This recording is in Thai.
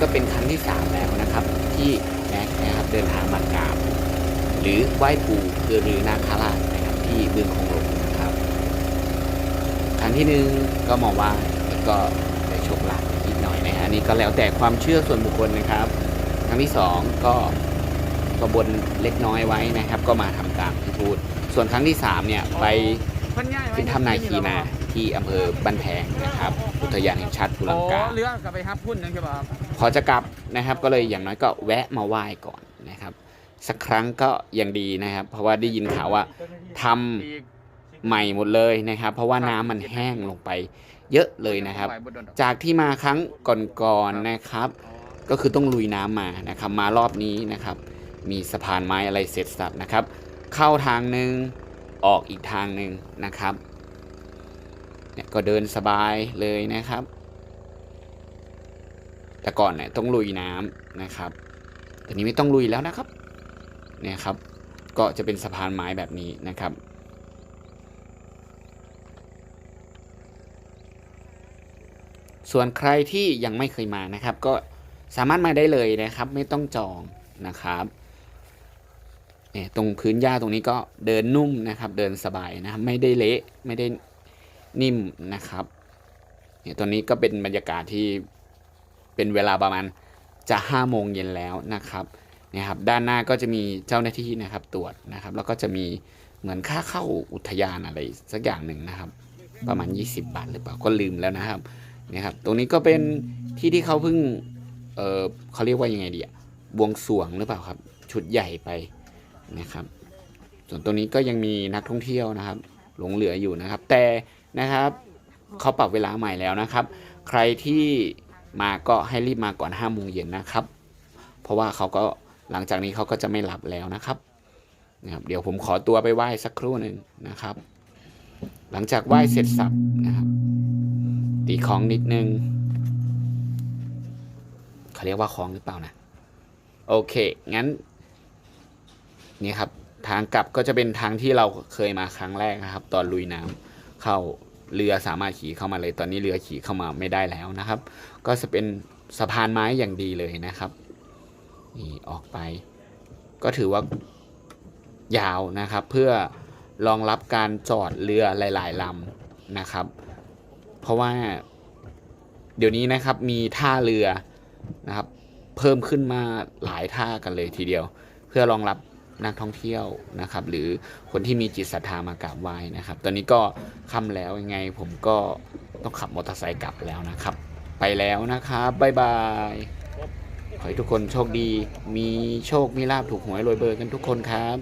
ก็เป็นครั้งที่ 3 แล้วนะครับ ที่แม็กนะครับเดินทางมากราบหรือไหว้ปู่คือรือนาคาราชนะครับที่บึงคงหลงนะครับครั้งที่หนึ่งก็มาไหว้แล้วก็ได้โชคลาภนิดหน่อยนะฮะนี่ก็แล้วแต่ความเชื่อส่วนบุคคลนะครับครั้งที่สองก็ก็บนเล็กน้อยไว้นะครับ ก็มาทำตามที่พูด ส่วนครั้งที่สามเนี่ยไป เพิ่นย้ายไว้ขึ้นถ้ำนาคีมาที่อำเภอบ้านแพงนะครับ อุทยานแห่งชาติภูลังกาโอ้เรือกลับไปฮับพุ่นนั่นใช่ป่ะครับพอจะกลับนะครับก็เลยอย่างน้อยก็แวะมาไหว้ก่อนนะครับ สักครั้งก็ยังดีนะครับ เพราะว่าได้ยินข่าวว่าทำอีกใหม่หมดเลยนะครับ เพราะว่าน้ำมันแห้งลงไปเยอะเลยนะครับไหวดดอกจากที่มาครั้งก่อนๆนะครับ ก็คือต้องลุยน้ำมานะครับ มารอบนี้นะครับ มีสะพานไม้อะไรเสร็จสับนะครับ เข้าทางหนึ่ง ออกอีกทางหนึ่งนะครับเนี่ยก็เดินสบายเลยนะครับ แต่ก่อนเนี่ยต้องลุยน้ำนะครับแต่นี้ไม่ต้องลุยแล้วนะครับเนี่ยครับ ก็จะเป็นสะพานไม้แบบนี้นะครับส่วนใครที่ยังไม่เคยมานะครับ ก็สามารถมาได้เลยนะครับ ไม่ต้องจองนะครับ เนี่ยตรงพื้นหญ้าตรงนี้ก็เดินนุ่มนะครับ เดินสบายนะครับไม่ได้เละไม่ได้นิ่มนะครับเนี่ยตอนนี้ก็เป็นบรรยากาศที่เป็นเวลาประมาณจะห้าโมงเย็นแล้วนะครับเนี่ยครับด้านหน้าก็จะมีเจ้าหน้าที่นะครับตรวจนะครับ แล้วก็จะมีเหมือนค่าเข้าอุทยานอะไรสักอย่างหนึ่งนะครับ ประมาณ 20 บาทหรือเปล่าก็ลืมแล้วนะครับเนี่ยครับตรงนี้ก็เป็นที่ที่เขาเพิ่งเออเขาเรียกว่ายังไงดีอะบวงสรวงหรือเปล่าครับ ชุดใหญ่ไป นะครับ ส่วนตรงนี้ก็ยังมีนักท่องเที่ยวนะครับ หลงเหลืออยู่นะครับ แต่นะครับเขาปรับเวลาใหม่แล้วนะครับ ใครที่มาก็ให้รีบมาก่อน5้าโมงเย็นนะครับ เพราะว่าเขาก็หลังจากนี้เขาก็จะไม่หลับแล้วนะครับนะครับ เดี๋ยวผมขอตัวไปไหว้สักครู่หนึ่งนะครับ หลังจากไหว้เสร็จสับนะครับตีของนิดนึงเขาเรียกว่าของหรือเปล่านะ โอเค งั้น นี่ครับทางกลับก็จะเป็นทางที่เราเคยมาครั้งแรกนะครับ ตอนลุยน้ำเข้าเรือสามารถขี่เข้ามาเลย ตอนนี้เรือขี่เข้ามาไม่ได้แล้วนะครับ ก็จะเป็นสะพานไม้อย่างดีเลยนะครับนี่ออกไป ก็ถือว่ายาวนะครับ เพื่อรองรับการจอดเรือหลาย ๆลำนะครับ เพราะว่าเดี๋ยวนี้นะครับมีท่าเรือนะครับ เพิ่มขึ้นมาหลายท่ากันเลยทีเดียว เพื่อรองรับ นักท่องเที่ยวนะครับ หรือคนที่มีจิตศรัทธามากราบไหว้นะครับ ตอนนี้ก็ค่ำแล้วยังไง ผมก็ต้องขับมอเตอร์ไซค์กลับแล้วนะครับ ไปแล้วนะครับบ๊ายบายขอให้ทุกคนโชคดี มีโชคมีลาบถูกหวยรวยเบอร์กันทุกคนครับ